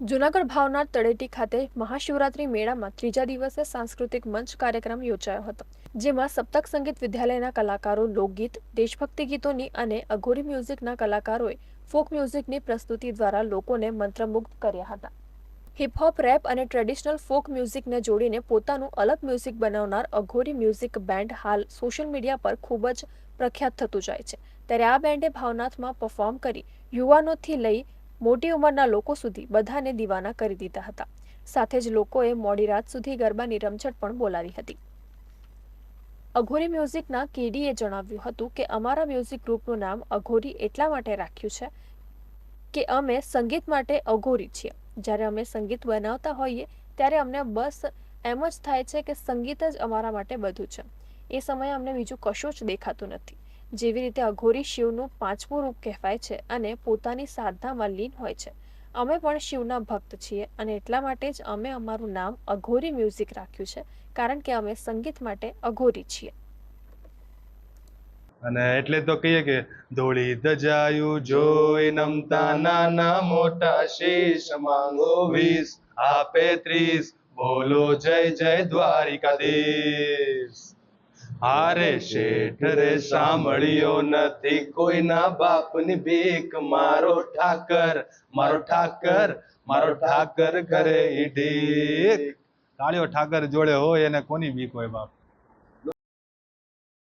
જૂનાગઢ ભાવનાર તળેટી ખાતે મહાશિવરાત્રી મેળામાં ત્રીજા દિવસે સાંસ્કૃતિક મંચ કાર્યક્રમ યોજાયો હતો, જેમાં સપ્તક સંગીત વિદ્યાલયના કલાકારો લોકગીત, દેશભક્તિ ગીતોની અને અઘોરી મ્યુઝિકના કલાકારોએ ફોક મ્યુઝિકની પ્રસ્તુતિ દ્વારા લોકોને મંત્રમુગ્ધ કર્યા હતા. હિપહોપ રેપ અને ટ્રેડિશનલ ફોક મ્યુઝિકને જોડીને પોતાનું અલગ મ્યુઝિક બનાવનાર અઘોરી મ્યુઝિક બેન્ડ હાલ સોશિયલ મીડિયા પર ખૂબ જ પ્રખ્યાત થતું જાય છે. ત્યારે આ બેન્ડે ભાવનાથમાં પરફોર્મ કરી યુવાનોથી લઈ મોટી ઉંમરના લોકો સુધી બધાને દીવાના કરી દીધા હતા. સાથે જ લોકોએ મોડી રાત સુધી ગરબાની રમઝટ પણ બોલાવી હતી. અઘોરી મ્યુઝિકના કેડીએ જણાવ્યું હતું કે, અમારા મ્યુઝિક ગ્રુપનું નામ અઘોરી એટલા માટે રાખ્યું છે કે અમે સંગીત માટે અઘોરી છીએ. જ્યારે અમે સંગીત બનાવતા હોઈએ, ત્યારે અમને બસ એમ જ થાય છે કે સંગીત જ અમારા માટે બધું છે. એ સમયે અમને બીજું કશું જ દેખાતું નથી. જેવી રીતે અઘોરી શિવનું પાંચમું રૂપ કહેવાય છે અને પોતાની સાધનામાં લીન હોય છે. અમે પણ શિવના ભક્ત છીએ અને એટલા માટે જ અમે અમારું નામ અઘોરી મ્યુઝિક રાખ્યું છે, કારણ કે અમે સંગીત માટે અઘોરી છીએ. અને એટલે તો કહીએ કે ધોળી ધજાયું જોઈ નમતા નાના મોટા શીશ, માંગો વીસ, આપે ત્રીસ, બોલો જય જય દ્વારિકાધીશ. હારે શેઠ રે સાંભળ્યો નથી કોઈના બાપની ભીખ. મારો ઠાકર મારો ઠાકર મારો ઠાકર કરે ઈ ઢીક ઠાકર જોડે હોય એને કોની બીક હોય બાપ?